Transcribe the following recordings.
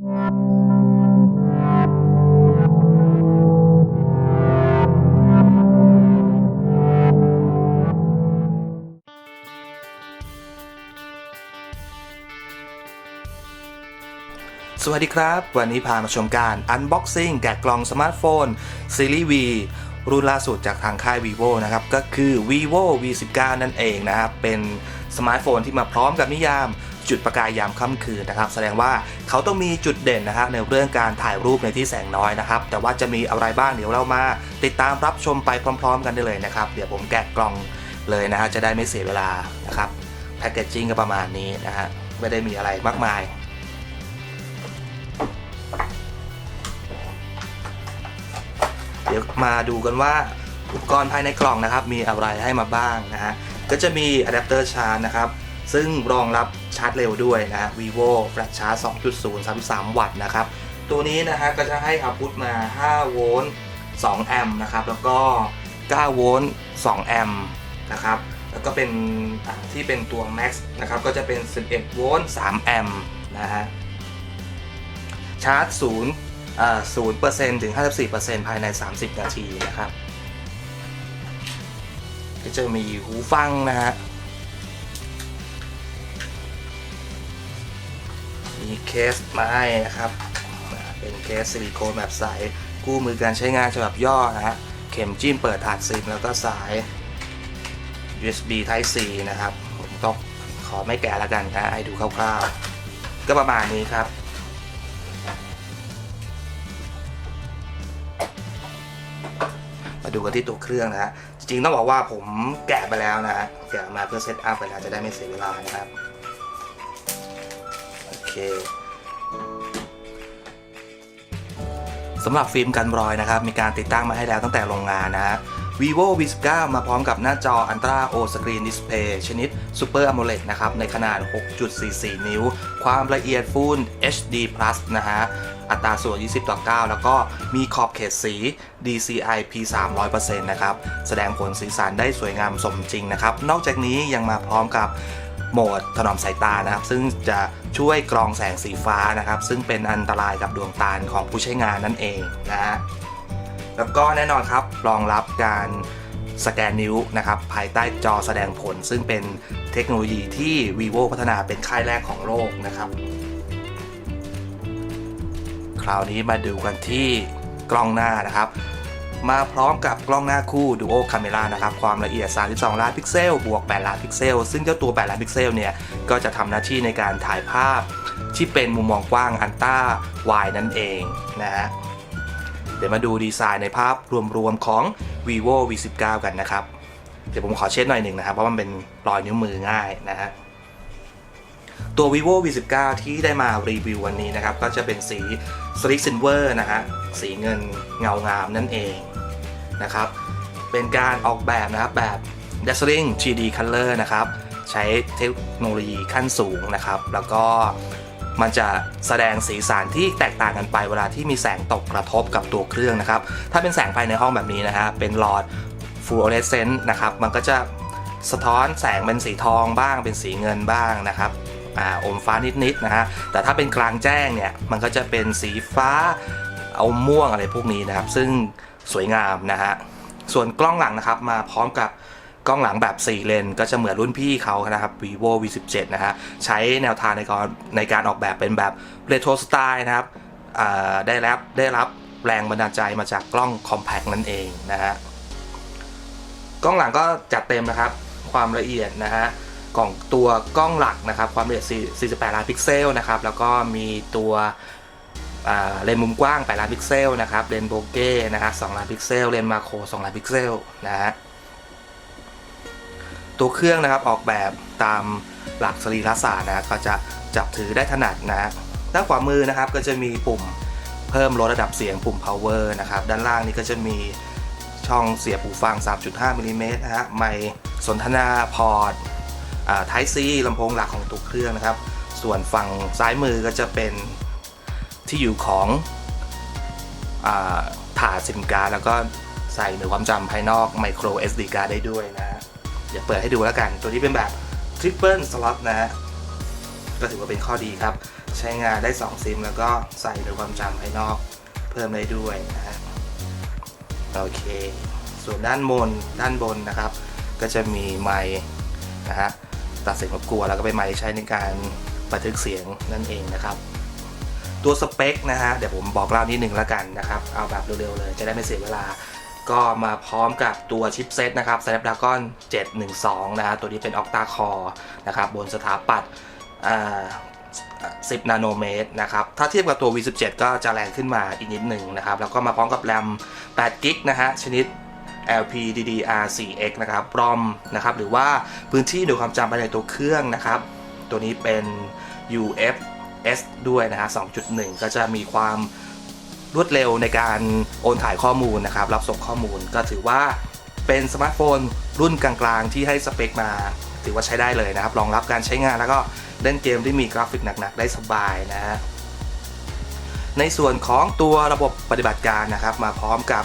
สวัสดีครับ วันนี้พามาชมการ Unboxing แกะกล่องสมาร์ทโฟนซีรีส์ V รุ่นล่าสุดจากทางค่าย vivo นะครับ ก็คือ vivo v19 นั่นเองนะครับ เป็นสมาร์ทโฟนที่มาพร้อมกับนิยาม จุดประกายยามค่ำคืนนะครับ แสดงว่าเขาต้องมีจุดเด่นนะครับในเรื่องการถ่ายรูปในที่แสงน้อยนะครับ แต่ว่าจะมีอะไรบ้างเดี๋ยวเรามาติดตามรับชมไปพร้อม ๆ กันได้เลยนะครับ เดี๋ยวผมแกะกล่องเลยนะฮะจะได้ไม่เสียเวลานะครับแพคเกจจิ้งก็ประมาณนี้นะฮะไม่ได้มีอะไรมากมายเดี๋ยวมาดูกันว่าอุปกรณ์ภายในกล่องนะครับ มีอะไรให้มาบ้างนะฮะก็จะมีอะแดปเตอร์ชาร์จนะครับ ซึ่งรองรับชาร์จเร็วด้วยนะ vivo flash charge 2.0 33 วัตต์นะครับ ตัวนี้นะฮะก็จะให้อัพพุตมา 5 โวลต์ 2 แอมป์นะครับ แล้วก็ 9 โวลต์ 2 แอมป์นะครับ แล้วก็เป็นที่เป็นตัว max นะครับ ก็จะเป็น 11 โวลต์ 3 แอมป์นะฮะ ชาร์จศูนย์ศูนย์เปอร์เซ็นต์ถึง 54%ภายใน 30 นาทีนะครับ ก็จะมีหูฟังนะฮะ มีเคสมาให้นะครับ เป็นเคสซิลิโคนแบบใสคู่มือการใช้งานฉบับย่อนะฮะ เข็มจิ้มเปิดถาดซิมแล้วก็สาย USB Type C นะครับ ผมต้องขอไม่แกะแล้วกันนะให้ดูคร่าวๆ ก็ประมาณนี้ครับมาดูกันที่ตัวเครื่องนะฮะ จริงๆต้องบอกว่าผมแกะไปแล้วนะฮะ แกะมาเพื่อเซตอัพไปแล้วจะได้ไม่เสียเวลานะครับ เคสำหรับฟิล์มกันรอยนะครับ มีการติดตั้งมาให้แล้วตั้งแต่โรงงานนะฮะ vivo v19 มาพร้อมกับหน้าจอ Ultra O Screen Display ชนิด Super AMOLED นะครับ ในขนาด 6.44 นิ้ว ความละเอียด Full HD Plus นะฮะ อัตราส่วน 20 ต่อ 9 แล้วก็มีขอบเขตสี DCI P 300%นะครับ แสดงผลสีสันได้สวยงามสมจริงนะครับ นอกจากนี้ยังมาพร้อมกับ โหมดถนอมสายตานะครับ ซึ่งจะช่วยกรองแสงสีฟ้านะครับ ซึ่งเป็นอันตรายกับดวงตาของผู้ใช้งานนั่นเองนะฮะแล้วก็แน่นอนครับรองรับการสแกนนิ้วนะครับภายใต้จอแสดงผล ซึ่งเป็นเทคโนโลยีที่ vivo พัฒนาเป็นค่ายแรกของโลกนะครับ คราวนี้มาดูกันที่กล้องหน้านะครับ มาพร้อมกับกล้องหน้าคู่ Duo Camera นะครับ ความละเอียด 32 ล้านพิกเซล บวก 8 ล้านพิกเซล ซึ่งเจ้าตัว 8 ล้านพิกเซลเนี่ย ก็จะทำหน้าที่ในการถ่ายภาพที่เป็นมุมมองกว้างอันต้าวายนั่นเองนะฮะ เดี๋ยวมาดูดีไซน์ในภาพรวมๆของ vivo v19 กันนะครับ เดี๋ยวผมขอเช็ดหน่อยหนึ่งนะครับ เพราะมันเป็นรอยนิ้วมือง่ายนะฮะตัว vivo v19 ที่ได้มารีวิววันนี้นะครับ ก็จะเป็นสี slick silver นะฮะ สีเงินเงางามนั่นเอง นะครับ เป็นการออกแบบนะครับแบบ dazzling 3D color นะครับ ใช้เทคโนโลยีขั้นสูงนะครับ แล้วก็มันจะแสดงสีสันที่แตกต่างกันไปเวลาที่มีแสงตกกระทบกับตัวเครื่องนะครับ ถ้าเป็นแสงภายในห้องแบบนี้นะฮะเป็นหลอด fluorescent นะครับ มันก็จะสะท้อนแสงเป็นสีทองบ้างเป็นสีเงินบ้างนะครับออมฟ้านิดๆนะฮะ แต่ถ้าเป็นกลางแจ้งเนี่ย มันก็จะเป็นสีฟ้า เอาม่วงอะไรพวกนี้นะครับ ซึ่ง สวยงามนะฮะ ส่วนกล้องหลังนะครับมาพร้อมกับกล้องหลังแบบ 4 เลน ก็จะเหมือนรุ่นพี่เขานะครับ vivo v17 นะฮะ ใช้แนวทางในการในการออกแบบเป็นแบบ retro style นะครับได้รับได้รับแรงบันดาลใจมาจากกล้อง compact นั่นเองนะฮะ กล้องหลังก็จัดเต็มนะครับ ความละเอียดนะฮะกล่องตัวกล้องหลักนะครับ ความละเอียด 48 ล้านพิกเซลนะครับ แล้วก็มีตัว เลนมุมกว้าง8ล้านพิกเซลนะครับเลนโบเก้นะฮะ2ล้านพิกเซลเลนมาโคร2ล้านพิกเซลนะฮะตัวเครื่องนะครับออกแบบตามหลักสรีรศาสตร์นะก็จะจับถือได้ถนัดนะฮะด้านขวามือนะครับก็จะมีปุ่มเพิ่มลดระดับเสียงปุ่ม power นะครับด้านล่างนี้ก็จะมีช่องเสียบหูฟัง 3.5มิลลิเมตรนะฮะไมค์สนทนาพอร์ตอ่า Type C ลำโพงหลักของตัวเครื่องนะครับ ส่วนฝั่งซ้ายมือก็จะเป็น ที่อยู่ของอถาดซิมการ์ดแล้วก็ใส่หน่วยความจำภายนอก micro SD card ได้ด้วยนะฮะเดี๋ยวเปิดให้ดูแล้วกัน ตัวนี้เป็นแบบ Triple Slot นะฮะก็ถือว่าเป็นข้อดีครับ ใช้งานได้ 2 ซิม แล้วก็ใส่โดยความจำภายนอกเพิ่มได้ด้วยนะฮะโอเค ส่วนด้านบนด้านบนนะครับ ก็จะมีไมค์นะฮะตัดเสียงรบกวนแล้วก็เป็นไมค์ใช้ในการบันทึกเสียงนั่นเองนะครับ ตัวสเปคนะฮะเดี๋ยวผมบอกเล่านิดนึงแล้วกันนะครับเอาแบบเร็วๆเลยจะได้ไม่เสียเวลา ก็มาพร้อมกับตัวชิปเซตนะครับ Snapdragon 712 นะฮะตัวนี้เป็น Octa Core นะครับบนสถาปัตย์10 นาโนเมตรนะครับ ถ้าเทียบกับตัว V17 ก็จะแรงขึ้นมาอีกนิดหนึ่งนะครับ แล้วก็มาพร้อมกับแรม8 g b นะฮะ ชนิด LPDDR4X นะครับ ROM นะครับ หรือว่าพื้นที่ดูความจำภายในตัวเครื่องนะครับ ตัวนี้เป็น UF S ด้วยนะฮะ 2.1 ก็จะมีความรวดเร็วในการโอนถ่ายข้อมูลนะครับ รับส่งข้อมูลก็ถือว่าเป็นสมาร์ทโฟนรุ่นกลางๆ ที่ให้สเปคมา ถือว่าใช้ได้เลยนะครับ รองรับการใช้งานแล้วก็เล่นเกมที่มีกราฟิกหนักๆ ได้สบายนะฮะ ในส่วนของตัวระบบปฏิบัติการนะครับ มาพร้อมกับ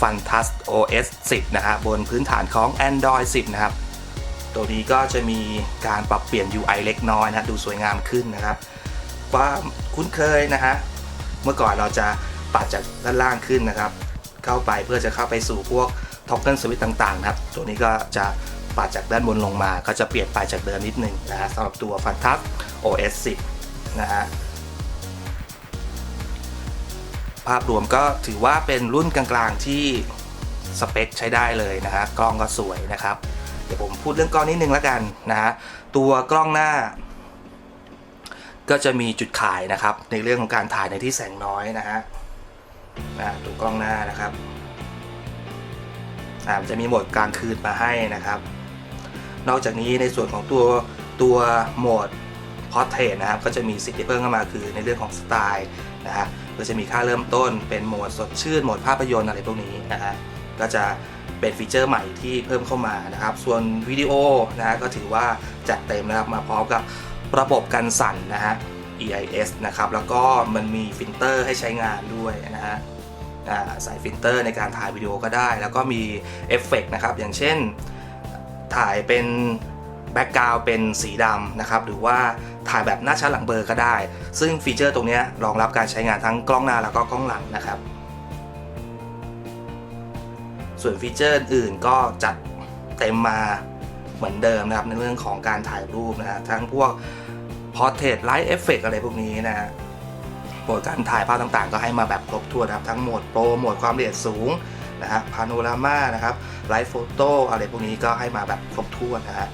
f a n t a s OS 10 นะฮะบนพื้นฐานของ Android 10 นะครับ ตัวนี้ก็จะมีการปรับเปลี่ยน UI เล็กน้อยนะดูสวยงามขึ้นนะครับความคุ้นเคยนะฮะเมื่อก่อนเราจะปัดจากด้านล่างขึ้นนะครับ เข้าไปเพื่อจะเข้าไปสู่พวกท็อกเกิลสวิตต่างๆนะครับตัวนี้ก็จะปัดจากด้านบนลงมา ก็จะเปลี่ยนไปจากเดิมนิดนึงนะฮะสำหรับตัว f a n t a s OS 10นะฮะภาพรวมก็ถือว่าเป็นรุ่นกลางๆที่สเปคใช้ได้เลยนะฮะกล้องก็สวยนะครับ เดี๋ยวผมพูดเรื่องกล้องนิดนึงแล้วกันนะฮะตัวกล้องหน้า ก็จะมีจุดขายนะครับ ในเรื่องของการถ่ายในที่แสงน้อยนะฮะนะตัวกล้องหน้านะครับอ่าจะมีโหมดกลางคืนมาให้นะครับ นอกจากนี้ในส่วนของตัวตัวโหมด Portrait นะครับ ก็จะมีสิ่งที่เพิ่มเข้ามาคือในเรื่องของสไตล์นะฮะก็จะมีค่าเริ่มต้นเป็นโหมดสดชื่นโหมดภาพยนตร์อะไรพวกนี้นะฮะก็จะ เป็นฟีเจอร์ใหม่ที่เพิ่มเข้ามานะครับ ส่วนวิดีโอนะก็ถือว่าจัดเต็มนะครับมาพร้อมกับระบบกันสั่นนะฮะ EIS นะครับ แล้วก็มันมีฟิลเตอร์ให้ใช้งานด้วยนะฮะอ่าใส่ฟิลเตอร์ในการถ่ายวิดีโอก็ได้ แล้วก็มีเอฟเฟกต์นะครับ อย่างเช่นถ่ายเป็นแบ็กกราวเป็นสีดำนะครับ หรือว่าถ่ายแบบหน้าชัดหลังเบอร์ก็ได้ ซึ่งฟีเจอร์ตรงนี้รองรับการใช้งานทั้งกล้องหน้าแล้วก็กล้องหลังนะครับ ส่วนฟีเจอร์อื่นก็จัดเต็มมาเหมือนเดิมนะครับ ในเรื่องของการถ่ายรูปนะฮะทั้งพวก Portrait Light Effect อะไรพวกนี้นะฮะโหมดการถ่ายภาพต่างๆ ก็ให้มาแบบครบถ้วนนะครับ ทั้งโหมดโปรโหมดความละเอียดสูงนะฮะพาโนรามานะครับไลฟ์โฟโต้อะไรพวกนี้ก็ให้มาแบบครบถ้วนนะฮะ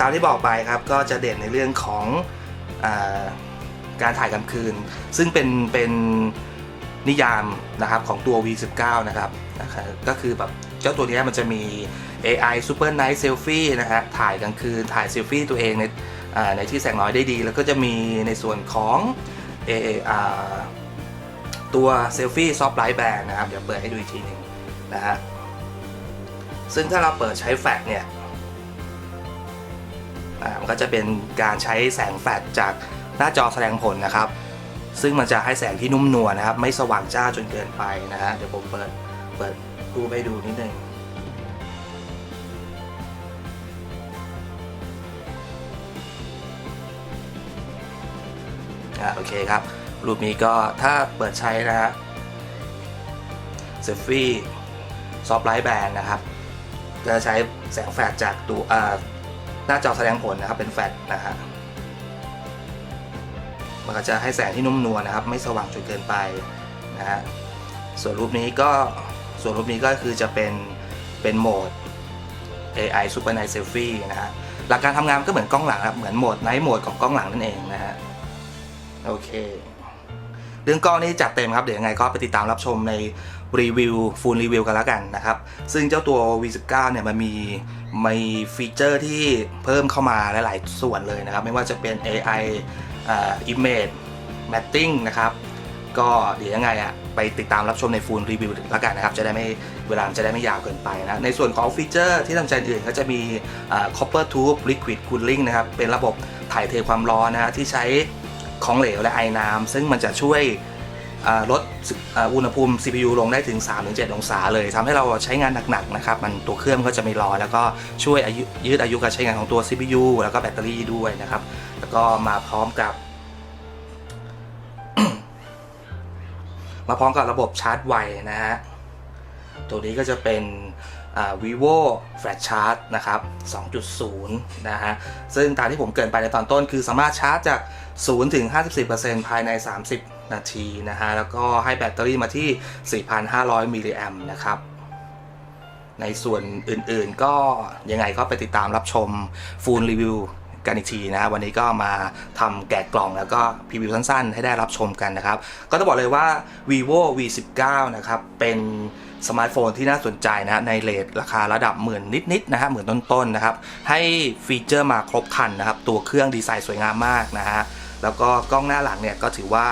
ตามที่บอกไปครับก็จะเด่นในเรื่องของอการถ่ายกลางคืน ซึ่งเป็นเป็น นิยามนะครับของตัว V19 นะครับนะก็คือแบบเจ้าตัวนี้มันจะมี AI Super Night Selfie นะฮะถ่ายกลางคืนถ่ายเซลฟี่ตัวเองในในที่แสงน้อยได้ดี แล้วก็จะมีในส่วนของ AR ตัวเซลฟี่ซอฟต์ไลท์แบนนะครับ เดี๋ยวเปิดให้ดูอีกทีหนึ่งนะฮะซึ่งถ้าเราเปิดใช้แฟลชเนี่ยมันก็จะเป็นการใช้แสงแฟลชจากหน้าจอแสดงผลนะครับ ซึ่งมันจะให้แสงที่นุ่มนวลนะครับ ไม่สว่างจ้าจนเกินไปนะฮะเดี๋ยวผมเปิดเปิดรูปให้ดูนิดนึงอ่าโอเคครับ รูปนี้ก็ถ้าเปิดใช้นะฮะเซฟฟี่ซอฟไลท์แบนนะครับจะใช้แสงแฟลชจากตัวหน้าจอแสดงผลนะครับเป็นแฟลชนะฮะ มันก็จะให้แสงที่นุ่มนวลนะครับ ไม่สว่างจนเกินไปนะฮะส่วนรูปนี้ก็ส่วนรูปนี้ก็คือจะเป็นเป็นโหมด AI Super Night Selfie นะฮะหลักการทำงานก็เหมือนกล้องหลังครับเหมือนโหมด Night Mode ของกล้องหลังนั่นเองนะฮะโอเค เรื่องกล้องนี่จัดเต็มครับ เดี๋ยวยังไงก็ไปติดตามรับชมในรีวิวฟูลรีวิวกันแล้วกันนะครับ ซึ่งเจ้าตัว V19 เนี่ยมันมีมีฟีเจอร์ที่เพิ่มเข้ามาหลาย ๆ ส่วนเลยนะครับ ไม่ว่าจะเป็น AI อ่า Image Matting นะครับก็เดี๋ยวยังไงอะไปติดตามรับชมในฟูลรีวิวแล้วกันนะครับ จะได้ไม่เวลานจะได้ไม่ยาวเกินไปนะ ในส่วนของฟีเจอร์ที่ทำใจอื่นก็จะมีอ่า copper tube liquid cooling นะครับ เป็นระบบถ่ายเทความร้อนนะฮะที่ใช้ของเหลวและไอน้ำซึ่งมันจะช่วยลดอุณหภูมิ CPU ลงได้ถึง 3-7 องศาเลยทำให้เราใช้งานหนักๆนะครับ มันตัวเครื่องก็จะไม่ร้อนแล้วก็ช่วยยุยืดอายุการใช้งานของตัว CPU แล้วก็แบตเตอรี่ด้วยนะครับ แล้วก็มาพร้อมกับ มาพร้อมกับระบบชาร์จไวนะฮะ ตัวนี้ก็จะเป็น vivo flash charge นะครับ 2.0 นะฮะ ซึ่งตามที่ผมเกินไปในตอนต้น คือสามารถชาร์จจาก 0 ถึง 54%ภายใน 30 นาทีนะฮะ แล้วก็ให้แบตเตอรี่มาที่ 4,500 มิลลิแอมนะครับในส่วนอื่นๆก็ยังไงก็ไปติดตามรับชมฟูลรีวิว กันอีกทีนะวันนี้ก็มาทำแกะกล่องแล้วก็พรีวิวสั้นๆ ให้ได้รับชมกันนะครับ ก็ต้องบอกเลยว่า vivo v 1 9นะครับเป็นสมาร์ทโฟนที่น่าสนใจนะในเลทราคาระดับหมื่นนิดๆนะฮะหมื่นต้นๆนะครับ ให้ฟีเจอร์มาครบคันนะครับ ตัวเครื่องดีไซน์สวยงามมากนะฮะแล้วก็กล้องหน้าหลังเนี่ยก็ถือว่า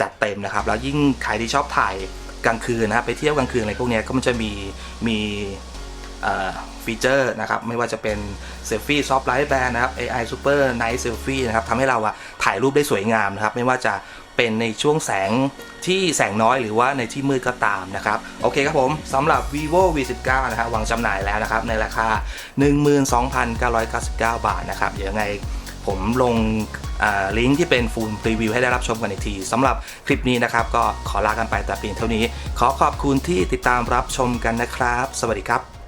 จัดเต็มนะครับ แล้วยิ่งใครที่ชอบถ่ายกลางคืนนะครับไปเที่ยวกลางคืนอะไรพวกนี้ก็มันจะมีมี ฟีเจอร์นะครับไม่ว่าจะเป็นเซลฟี่ซอฟต์ไลท์แบนนะครับ AI Super Night Selfie นะครับทำให้เราอะถ่ายรูปได้สวยงามนะครับไม่ว่าจะเป็นในช่วงแสงที่แสงน้อยหรือว่าในที่มืดก็ตามนะครับ โอเคครับผมสำหรับ vivo v 1 9 นะครับวางจำหน่ายแล้วนะครับ ในราคา 12,999 บาทนะครับเดี๋ยวยังไงผมลงลิงก์ที่เป็นฟูลรีวิวให้ได้รับชมกันอีกทีสำหรับคลิปนี้นะครับ ก็ขอลากันไปแต่เพียงเท่านี้ ขอขอบคุณที่ติดตามรับชมกันนะครับ สวัสดีครับ